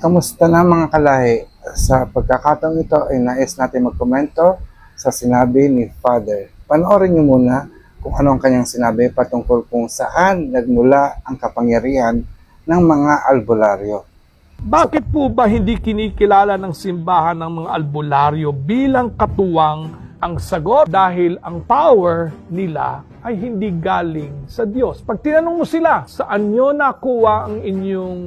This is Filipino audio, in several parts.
Kamusta na mga kalahi? Sa pagkakataong ito ay nais natin magkomento sa sinabi ni Father. Panoorin niyo muna kung ano ang kanyang sinabi patungkol kung saan nagmula ang kapangyarihan ng mga albularyo. Bakit po ba hindi kinikilala ng simbahan ng mga albularyo bilang katuwang ang sagot? Dahil ang power nila ay hindi galing sa Diyos. Pag tinanong mo sila, saan nyo nakuha ang inyong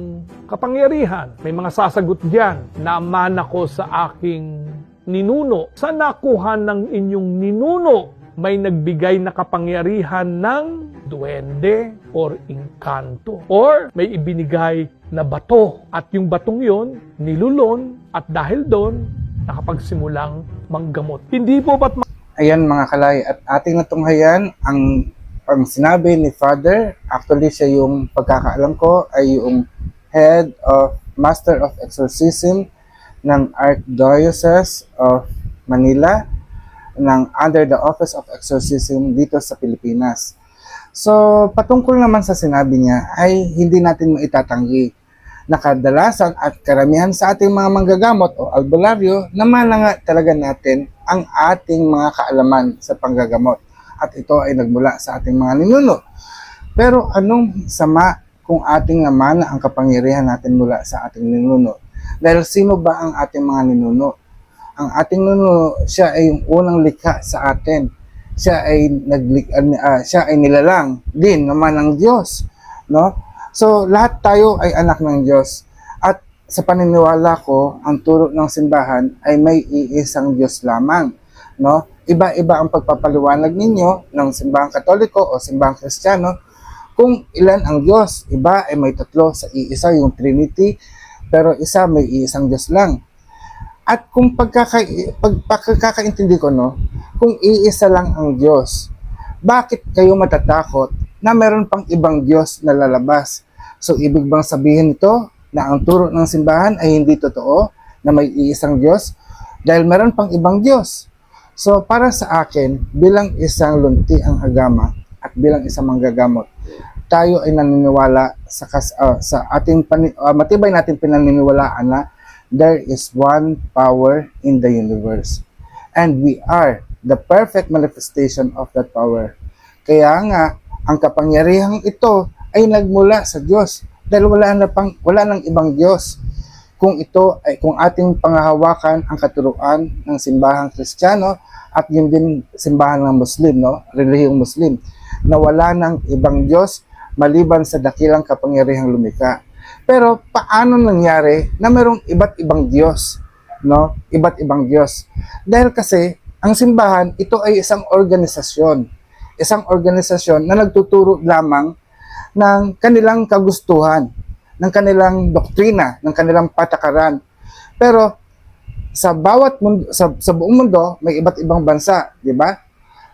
kapangyarihan? May mga sasagot diyan, naman ako sa aking ninuno. Saan nakuha ng inyong ninuno? May nagbigay na kapangyarihan ng duwende or inkanto. Or may ibinigay na bato. At yung batong yon nilulon at dahil doon, nakapagsimulang manggamot. Hindi po ba't Ayan mga kalay, at ating natunghayan ang ang sinabi ni Father, actually siya yung pagkakaalam ko ay yung head of Master of Exorcism ng Archdiocese of Manila ng under the Office of Exorcism dito sa Pilipinas. So, patungkol naman sa sinabi niya ay hindi natin maitatanggi na kadalasan at karamihan sa ating mga manggagamot o albularyo naman na nga talaga natin ang ating mga kaalaman sa panggagamot. At ito ay nagmula sa ating mga ninuno. Pero anong sama kung ating naman ang kapangyarihan natin mula sa ating ninuno? Dahil sino ba ang ating mga ninuno? Ang ating ninuno, siya ay yung unang likha sa atin. Siya ay naglik ah, siya ay nilalang din naman ng Diyos, no? So, lahat tayo ay anak ng Diyos. At sa paniniwala ko, ang turo ng simbahan ay may iisang Diyos lamang. No? Iba-iba ang pagpapaliwanag ninyo ng simbahang katoliko o simbahang kristyano kung ilan ang Diyos. Iba ay may tatlo sa iisa, yung Trinity, pero isa may iisang Diyos lang. At kung pagkaka, pag, pagkakaintindi ko, no, kung iisa lang ang Diyos, bakit kayo matatakot na meron pang ibang Diyos na lalabas? So, ibig bang sabihin ito na ang turo ng simbahan ay hindi totoo na may iisang Diyos? Dahil meron pang ibang Diyos. So, para sa akin, bilang isang lunti ang agama at bilang isang manggagamot, tayo ay naniniwala sa, kas, ah, sa ating pani, ah, matibay natin pinaniniwalaan na there is one power in the universe. And we are the perfect manifestation of that power. Kaya nga, ang kapangyarihang ito ay nagmula sa Diyos dahil wala na pang wala nang ibang Diyos. Kung ito ay kung ating pangahawakan ang katuruan ng simbahang Kristiyano at yun din simbahan ng Muslim, no? Relihiyong Muslim, na wala nang ibang Diyos maliban sa dakilang kapangyarihang lumikha. Pero paano nangyari na mayroong iba't ibang Diyos, no? Iba't ibang Diyos. Dahil kasi ang simbahan, ito ay isang organisasyon. Isang organisasyon na nagtuturo lamang ng kanilang kagustuhan, ng kanilang doktrina, ng kanilang patakaran. Pero sa bawat mundo, sa, sa buong mundo, may iba't ibang bansa, di ba?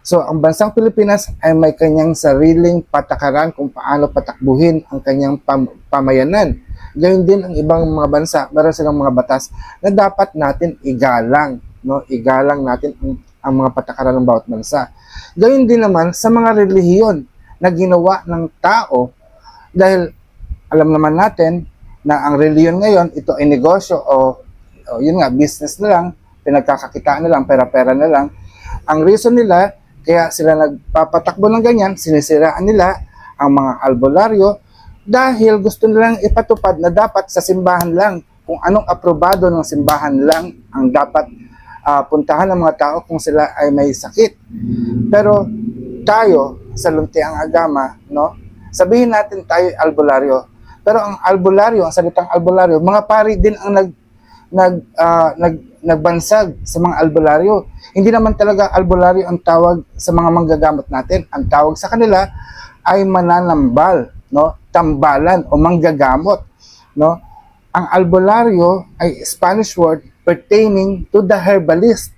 So, ang bansang Pilipinas ay may kanyang sariling patakaran kung paano patakbuhin ang kanyang pam- pamayanan. Gayun din ang ibang mga bansa, meron silang mga batas na dapat natin igalang, no? Igalang natin ang, ang mga patakaran ng bawat bansa. Gayun din naman sa mga relihiyon na ginawa ng tao dahil alam naman natin na ang reliyon ngayon, ito ay negosyo o, o yun nga, business na lang, pinagkakakitaan na lang, pera-pera na lang. Ang reason nila, kaya sila nagpapatakbo ng ganyan, sinisiraan nila ang mga albularyo dahil gusto nilang ipatupad na dapat sa simbahan lang, kung anong aprobado ng simbahan lang ang dapat ah, puntahan ng mga tao kung sila ay may sakit. Pero tayo, sa luntiang agama, no? Sabihin natin tayo ay albularyo. Pero ang albularyo, ang salitang albularyo, mga pari din ang nag nag ah, nag nagbansag sa mga albularyo. Hindi naman talaga albularyo ang tawag sa mga manggagamot natin. Ang tawag sa kanila ay mananambal, no? Tambalan o manggagamot, no? Ang albularyo ay Spanish word pertaining to the herbalist.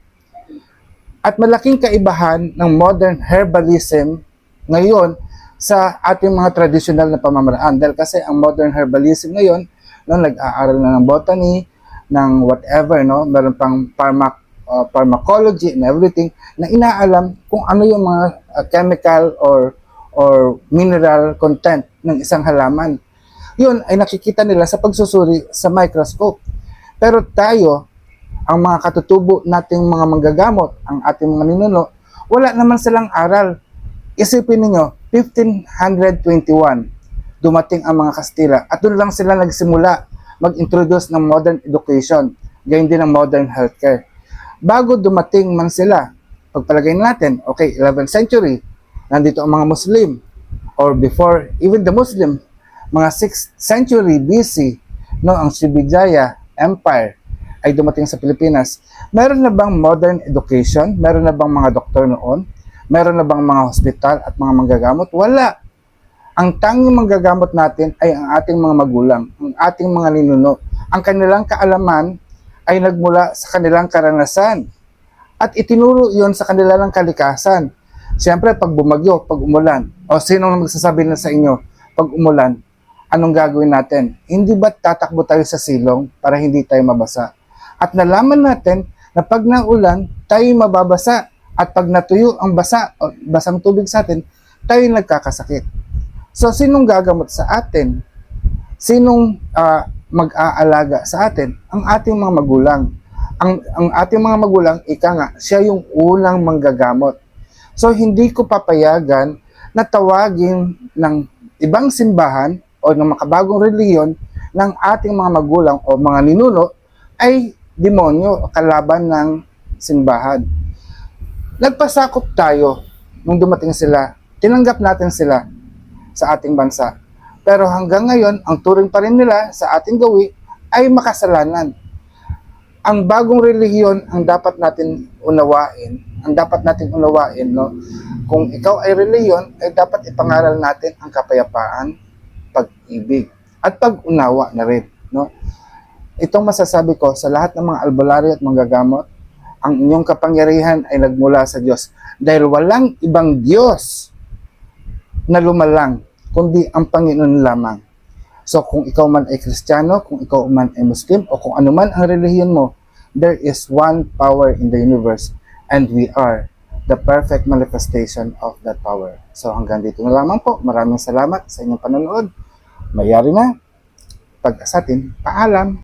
At malaking kaibahan ng modern herbalism ngayon sa ating mga traditional na pamamaraan. Dahil kasi ang modern herbalism ngayon, no, nag-aaral na ng botany, ng whatever, no, meron pang pharmac, uh, pharmacology and everything na inaalam kung ano yung mga uh, chemical or or mineral content ng isang halaman. yun ay nakikita nila sa pagsusuri sa microscope. Pero tayo, ang mga katutubo nating mga manggagamot, ang ating mga ninuno, wala naman silang aral. Isipin ninyo, 1521, dumating ang mga Kastila at doon lang sila nagsimula mag-introduce ng modern education, gayon din ng modern healthcare. Bago dumating man sila, pagpalagay natin, okay, 11th century, nandito ang mga Muslim, or before even the Muslim, mga 6th century BC, no, ang Srivijaya Empire ay dumating sa Pilipinas. Meron na bang modern education? Meron na bang mga doktor noon? Meron na bang mga hospital at mga manggagamot? Wala. Ang tanging manggagamot natin ay ang ating mga magulang, ang ating mga ninuno. Ang kanilang kaalaman ay nagmula sa kanilang karanasan. At itinuro iyon sa kanilang kalikasan. Siyempre, pag bumagyo, pag umulan, o sino ang magsasabi na sa inyo, pag umulan, anong gagawin natin? Hindi ba tatakbo tayo sa silong para hindi tayo mabasa? At nalaman natin na pag naulan, tayo mababasa. At pag natuyo ang basa, o basang tubig sa atin, tayo nagkakasakit. So, sinong gagamot sa atin? Sinong ah, mag-aalaga sa atin? Ang ating mga magulang. Ang, ang ating mga magulang, ika nga, siya yung unang manggagamot. So, hindi ko papayagan na tawagin ng ibang simbahan o ng makabagong reliyon ng ating mga magulang o mga ninuno ay demonyo kalaban ng simbahan. Nagpasakop tayo nung dumating sila. Tinanggap natin sila sa ating bansa. Pero hanggang ngayon, ang turing pa rin nila sa ating gawi ay makasalanan. Ang bagong relihiyon ang dapat natin unawain, ang dapat natin unawain, no? Kung ikaw ay relihiyon, ay dapat ipangaral natin ang kapayapaan, pag-ibig, at pag-unawa na rin, no? Itong masasabi ko sa lahat ng mga albularyo at manggagamot, ang inyong kapangyarihan ay nagmula sa Diyos. Dahil walang ibang Diyos na lumalang, kundi ang Panginoon lamang. So kung ikaw man ay Kristiyano, kung ikaw man ay Muslim, o kung ano man ang relihiyon mo, there is one power in the universe and we are the perfect manifestation of that power. So hanggang dito na lamang po. Maraming salamat sa inyong panonood. Mayari na. Pag-asatin, paalam.